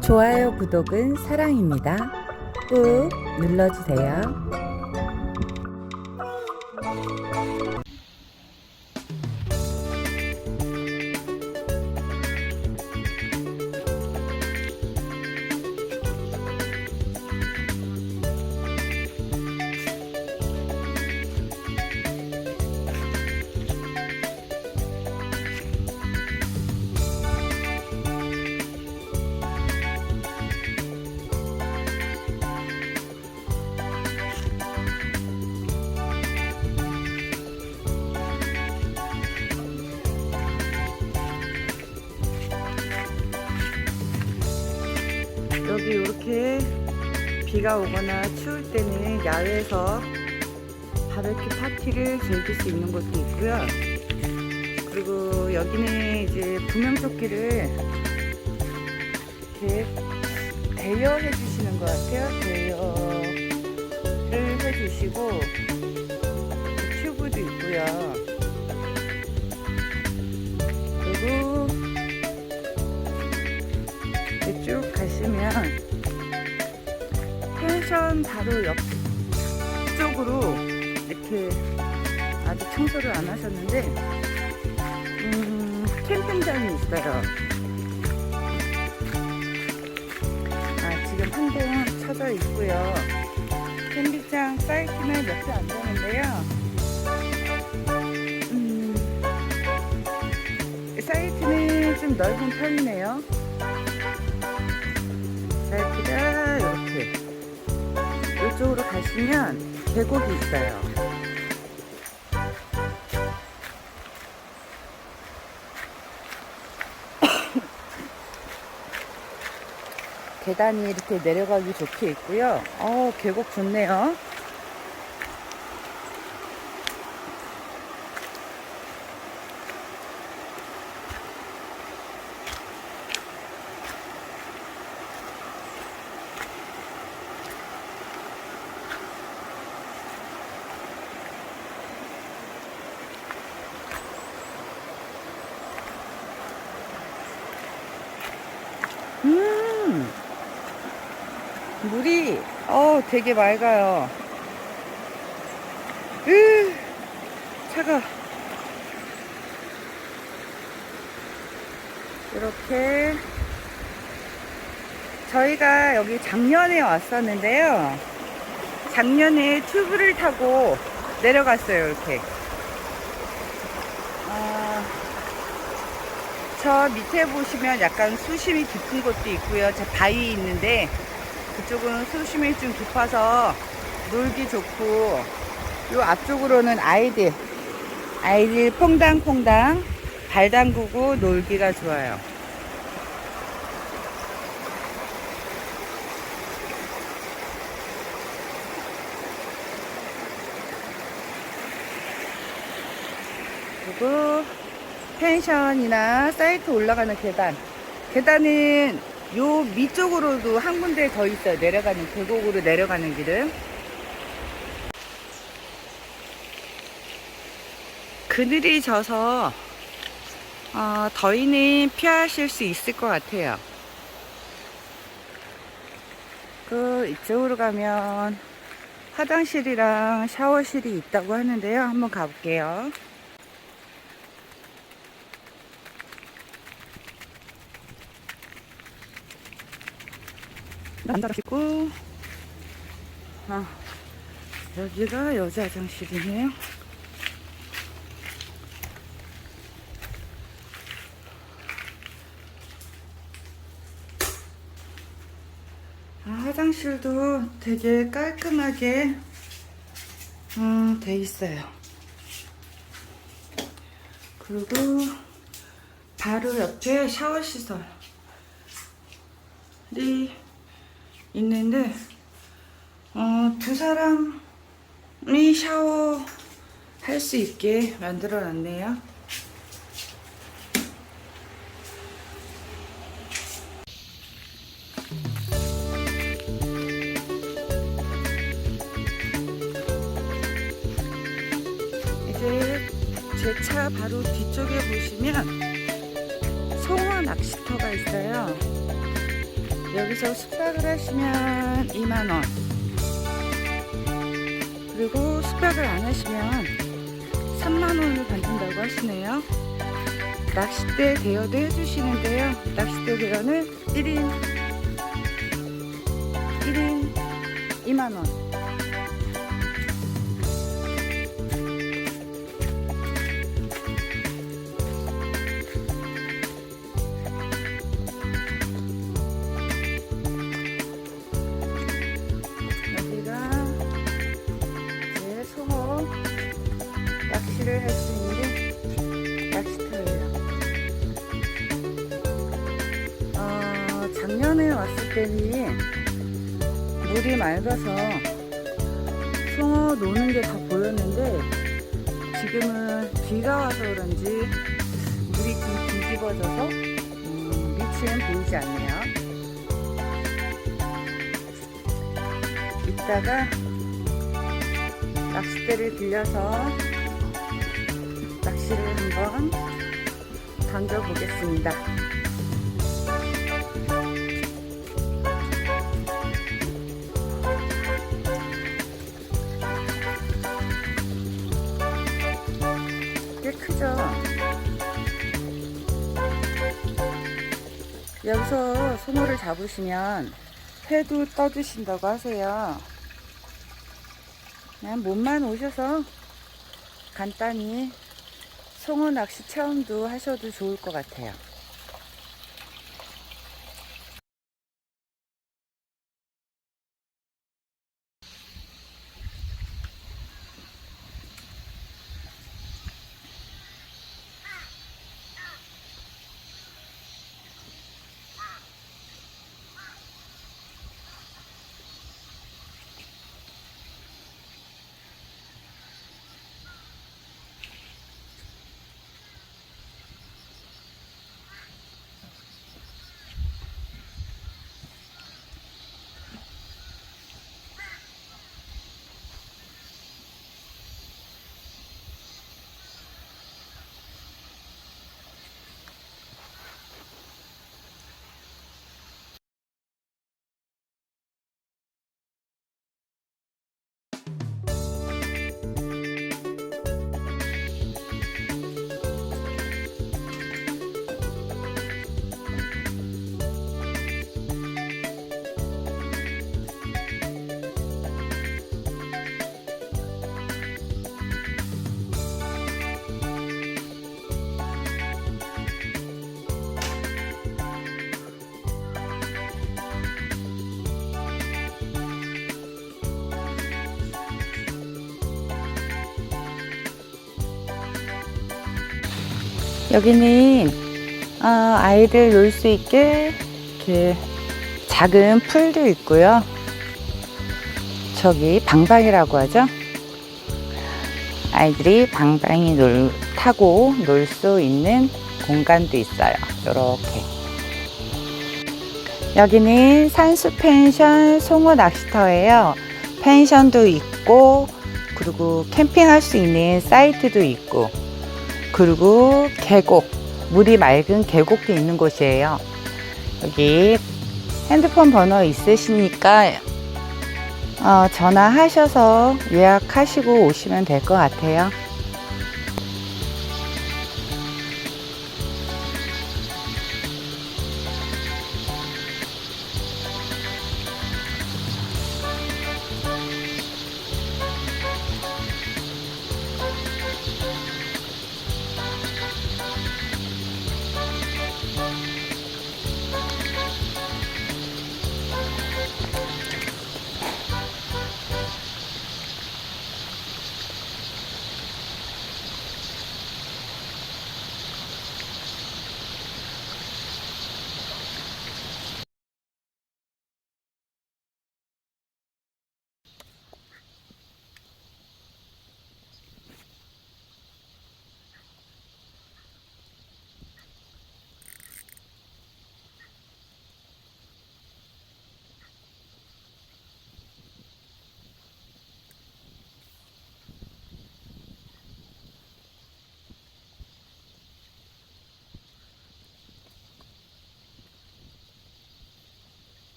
좋아요, 구독은 사랑입니다. 꾹 눌러주세요. 비가 오거나 추울 때는 야외에서 바베큐 파티를 즐길 수 있는 곳도 있고요. 그리고 여기는 이제 구명조끼를 이렇게 대여해 주시는 것 같아요. 대여를 해 주시고 튜브도 있고요. 그리고 이렇게 쭉 가시면 펜션 바로 옆 쪽으로 이렇게 아직 청소를 안 하셨는데 음, 캠핑장이 있어요. 아, 지금 한번 쳐져 있고요. 캠핑장 사이트는 몇 개 안 되는데요. 음, 사이트는 좀 넓은 편이네요. 이쪽으로 가시면 계곡이 있어요. 계단이 이렇게 내려가기 좋게 있고요. 어, 계곡 좋네요. 음, 물이, 어, 되게 맑아요. 으, 차가. 이렇게. 저희가 여기 작년에 왔었는데요. 작년에 튜브를 타고 내려갔어요, 이렇게. 아, 저 밑에 보시면 약간 수심이 깊은 곳도 있고요. 저 바위 있는데 그쪽은 수심이 좀 깊어서 놀기 좋고 요 앞쪽으로는 아이들 아이들 퐁당퐁당 발 담그고 놀기가 좋아요. 그리고 펜션이나 사이트 올라가는 계단. 계단은 요 밑쪽으로도 한 군데 더 있어요. 내려가는, 계곡으로 내려가는 길은. 그늘이 져서, 어, 더위는 피하실 수 있을 것 같아요. 그, 이쪽으로 가면 화장실이랑 샤워실이 있다고 하는데요. 한번 가볼게요. 남자가 있고. 아 여기가 여자 화장실이네요. 아, 화장실도 되게 깔끔하게 어, 돼 있어요. 그리고 바로 옆에 샤워 시설이 있는데 어, 두 사람이 샤워 할 수 있게 만들어 놨네요. 이제 제 차 바로 뒤쪽에 보시면 송원 낚시터가 있어요. 여기서 숙박을 하시면 2만원. 그리고 숙박을 안 하시면 3만원을 받는다고 하시네요. 낚싯대 대여도 해주시는데요. 낚싯대 대여는 1인 1인 2만원. 어, 작년에 왔을 때는 물이 맑아서 송어 노는 게 다 보였는데 지금은 비가 와서 그런지 물이 좀 뒤집어져서 음, 밑은 보이지 않네요. 이따가 낚싯대를 빌려서 낚시를 한번 던져보겠습니다. 여기서 송어를 잡으시면 회도 떠주신다고 하세요. 그냥 몸만 오셔서 간단히 송어 낚시 체험도 하셔도 좋을 것 같아요. 여기는 어, 아이들 놀 수 있게 이렇게 작은 풀도 있고요. 저기 방방이라고 하죠. 아이들이 방방이 놀, 타고 놀 수 있는 공간도 있어요. 이렇게. 여기는 산수 펜션 송어 낚시터예요. 펜션도 있고 그리고 캠핑할 수 있는 사이트도 있고 그리고 계곡, 물이 맑은 계곡도 있는 곳이에요. 여기 핸드폰 번호 있으시니까 어, 전화하셔서 예약하시고 오시면 될 것 같아요.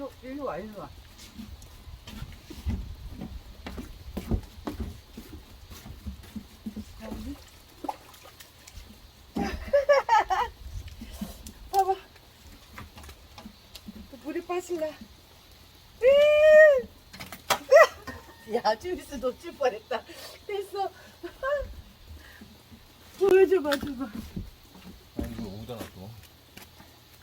일로, 일로 와, 일로 와. 봐봐. 또 물이 빠질라. 야, 주미스 놓칠 뻔했다. 됐어. 보여줘봐, 줘봐. 아 이거 어디다 놨어?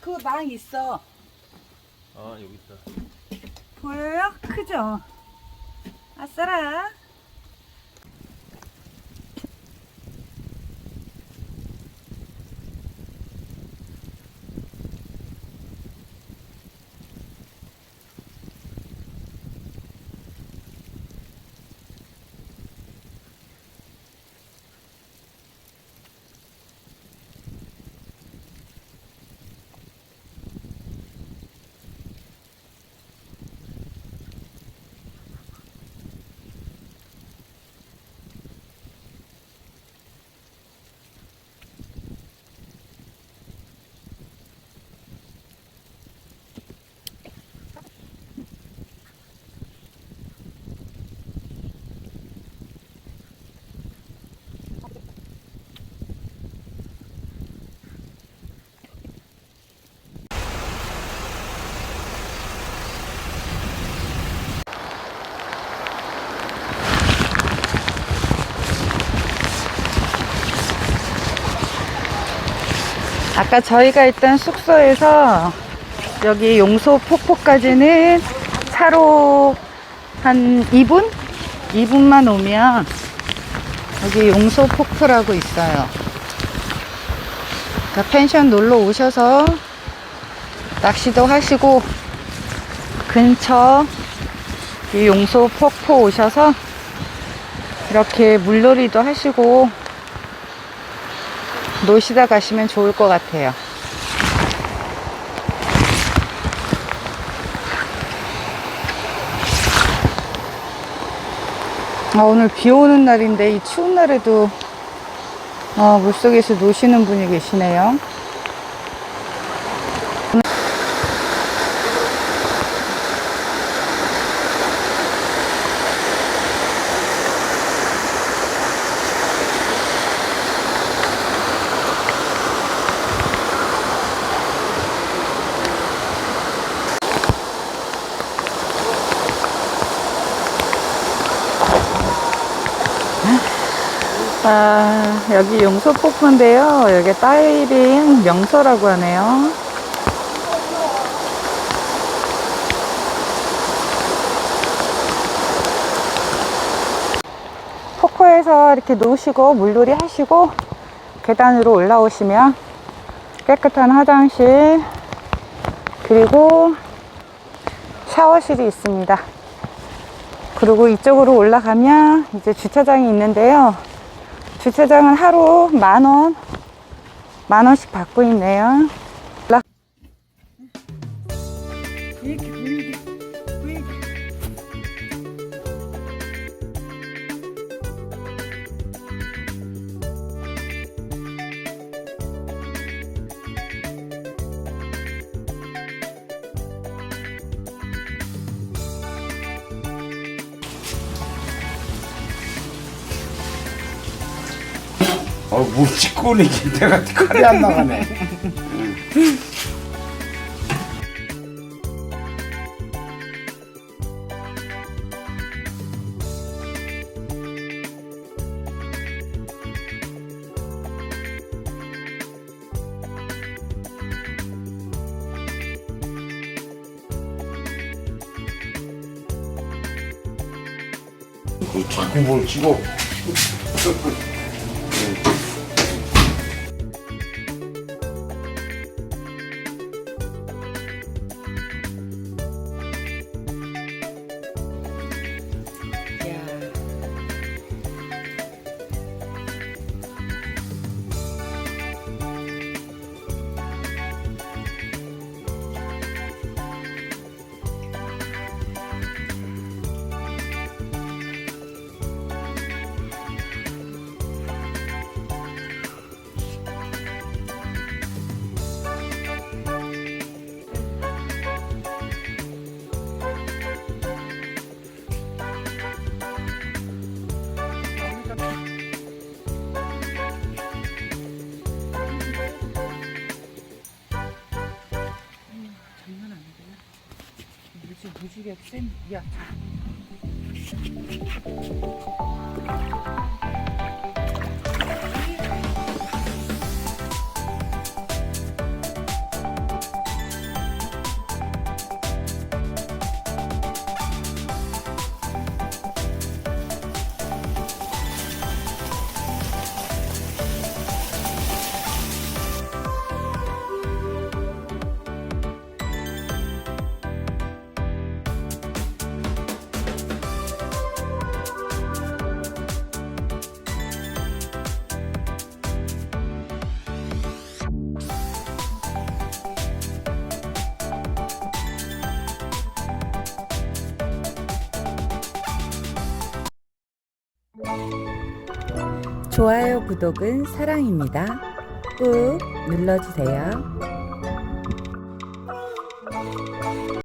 그거 낭 있어. 아 여기 있다. 보여요? 크죠? 아싸라. 아까 저희가 있던 숙소에서 여기 용소 폭포까지는 차로 한 2분? 2분만 오면 여기 용소 폭포라고 있어요. 그러니까 펜션 놀러 오셔서 낚시도 하시고 근처 이 용소 폭포 오셔서 이렇게 물놀이도 하시고 노시다 가시면 좋을 것 같아요. 아, 오늘 비 오는 날인데 이 추운 날에도 어, 물속에서 노시는 분이 계시네요. 여기 용소 폭포인데요. 여기 다이빙 명소라고 하네요. 폭포에서 이렇게 놓으시고 물놀이 하시고 계단으로 올라오시면 깨끗한 화장실 그리고 샤워실이 있습니다. 그리고 이쪽으로 올라가면 이제 주차장이 있는데요. 주차장은 하루 만 원, 만 원씩 받고 있네요. 어, 물 찍고 오니 내가 칼이 안 나가네. 그 자꾸 뭘 찍어. 저기 쌤, 야. 좋아요, 구독은 사랑입니다. 꾹 눌러주세요.